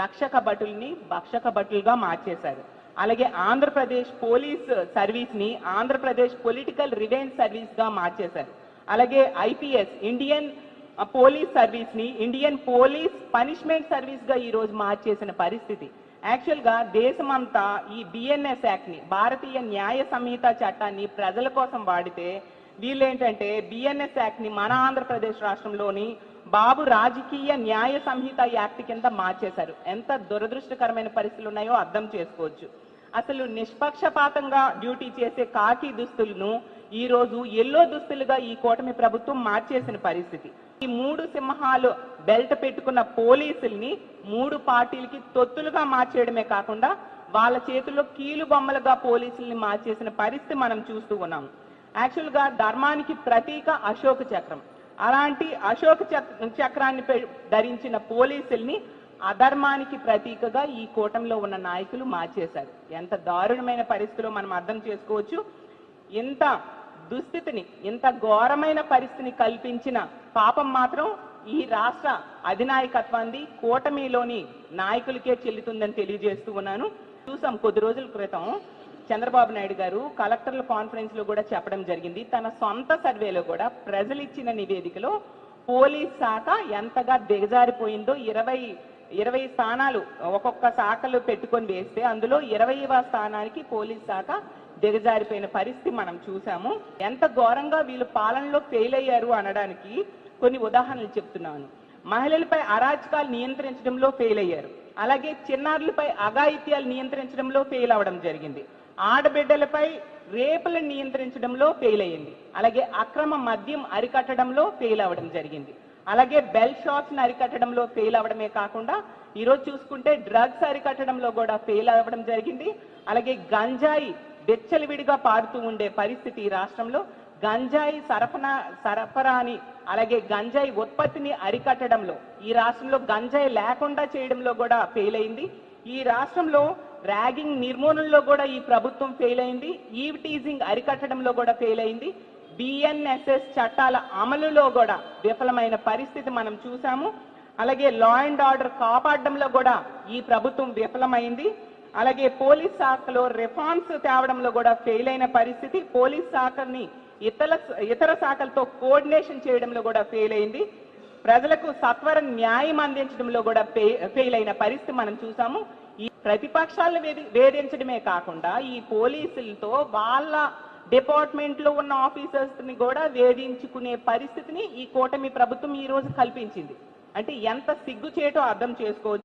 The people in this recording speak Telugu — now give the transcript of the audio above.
రక్షక భటుల్ని భక్షక భటులుగా మార్చేశారు. అలాగే ఆంధ్రప్రదేశ్ పోలీస్ సర్వీస్ని ఆంధ్రప్రదేశ్ పొలిటికల్ రివెంజ్ సర్వీస్గా మార్చేశారు. అలాగే ఐపీఎస్ ఇండియన్ పోలీస్ సర్వీస్ని ఇండియన్ పోలీస్ పనిష్మెంట్ సర్వీస్గా ఈ రోజు మార్చేసిన పరిస్థితి. యాక్చువల్గా దేశమంతా ఈ బిఎన్ఎస్ యాక్ట్ని భారతీయ న్యాయ సంహిత చట్టాన్ని ప్రజల కోసం వాడితే వీళ్ళేంటంటే బిఎన్ఎస్ యాక్ట్ని మన ఆంధ్రప్రదేశ్ రాష్ట్రంలోని బాబు రాజకీయ న్యాయ సంహిత యాక్ట్ కింద మార్చేశారు. ఎంత దురదృష్టకరమైన పరిస్థితులు ఉన్నాయో అర్థం చేసుకోవచ్చు. అసలు నిష్పక్షపాతంగా డ్యూటీ చేసే కాకి దుస్తులను ఈ రోజు ఎల్లో దుస్తులుగా ఈ కూటమి ప్రభుత్వం మార్చేసిన పరిస్థితి. ఈ మూడు సింహాలు బెల్ట్ పెట్టుకున్న పోలీసుల్ని మూడు పార్టీలకి తొత్తులుగా మార్చేయడమే కాకుండా వాళ్ళ చేతుల్లో కీలు బొమ్మలుగా పోలీసుల్ని మార్చేసిన పరిస్థితి మనం చూస్తూ ఉన్నాం. యాక్చువల్గా ధర్మానికి ప్రతీక అశోక చక్రం. అలాంటి అశోక చక్రాన్ని ధరించిన పోలీసుల్ని అధర్మానికి ప్రతీకగా ఈ కూటమిలో ఉన్న నాయకులు మార్చేశారు. ఎంత దారుణమైన పరిస్థితిలో మనం అర్థం చేసుకోవచ్చు. ఇంత దుస్థితిని ఇంత ఘోరమైన పరిస్థితిని కల్పించిన పాపం మాత్రం ఈ రాష్ట్ర అధినాయకత్వాన్ని కూటమిలోని నాయకులకే చెల్లుతుందని తెలియజేస్తూ ఉన్నాను. చూసాం కొద్ది రోజుల క్రితం చంద్రబాబు నాయుడు గారు కలెక్టర్ల కాన్ఫరెన్స్లో కూడా చెప్పడం జరిగింది. తన సొంత సర్వేలో కూడా ప్రజలు ఇచ్చిన నివేదికలో పోలీస్ శాఖ ఎంతగా దిగజారిపోయిందో ఇరవై ఇరవై స్థానాలు ఒక్కొక్క శాఖలు పెట్టుకొని వేస్తే అందులో ఇరవైవ స్థానానికి పోలీస్ శాఖ దిగజారిపోయిన పరిస్థితి మనం చూసాము. ఎంత ఘోరంగా వీళ్ళు పాలనలో ఫెయిల్ అయ్యారు అనడానికి కొన్ని ఉదాహరణలు చెప్తున్నాను. మహిళలపై అరాచకాలు నియంత్రించడంలో ఫెయిల్ అయ్యారు. అలాగే చిన్నారులపై అఘాయిత్యాలు నియంత్రించడంలో ఫెయిల్ అవడం జరిగింది. ఆడబిడ్డలపై రేపులను నియంత్రించడంలో ఫెయిల్ అయ్యింది అలాగే అక్రమ మద్యం అరికట్టడంలో ఫెయిల్ అవ్వడం జరిగింది. అలాగే బెల్ షాప్స్ అరికట్టడంలో ఫెయిల్ అవ్వడమే కాకుండా ఈరోజు చూసుకుంటే డ్రగ్స్ అరికట్టడంలో కూడా ఫెయిల్ అవ్వడం జరిగింది. అలాగే గంజాయి వెచ్చలవిడిగా పారుతూ ఉండే పరిస్థితి ఈ రాష్ట్రంలో. గంజాయి సరఫరా సరఫరాని అలాగే గంజాయి ఉత్పత్తిని అరికట్టడంలో ఈ రాష్ట్రంలో గంజాయి లేకుండా చేయడంలో కూడా ఫెయిల్ అయింది ఈ రాష్ట్రంలో ర్యాగింగ్ నిర్మూలనలో కూడా ఈ ప్రభుత్వం ఫెయిల్ అయింది. ఈవ్ టీజింగ్ అరికట్టడంలో కూడా ఫెయిల్ అయింది. బిఎన్ఎస్ఎస్ చట్టాల అమలులో కూడా విఫలమైన పరిస్థితి మనం చూసాము అలాగే లా అండ్ ఆర్డర్ కాపాడడంలో కూడా ఈ ప్రభుత్వం విఫలమైంది. అలాగే పోలీస్ శాఖలో రిఫార్మ్స్ తేవడంలో కూడా ఫెయిల్ అయిన పరిస్థితి. పోలీస్ శాఖని ఇతర ఇతర శాఖలతో కోఆర్డినేషన్ చేయడంలో కూడా ఫెయిల్ అయింది. ప్రజలకు సత్వర న్యాయం అందించడంలో కూడా ఫెయిల్ అయిన పరిస్థితి మనం చూసాము. ఈ ప్రతిపక్షాలను వేధి- వేధించడమే కాకుండా ఈ పోలీసులతో వాళ్ళ డిపార్ట్మెంట్లో ఉన్న ఆఫీసర్స్ని కూడా వేధించుకునే పరిస్థితిని ఈ కూటమి ప్రభుత్వం ఈ రోజు కల్పించింది. అంటే ఎంత సిగ్గు చేయటో అర్థం చేసుకోవచ్చు.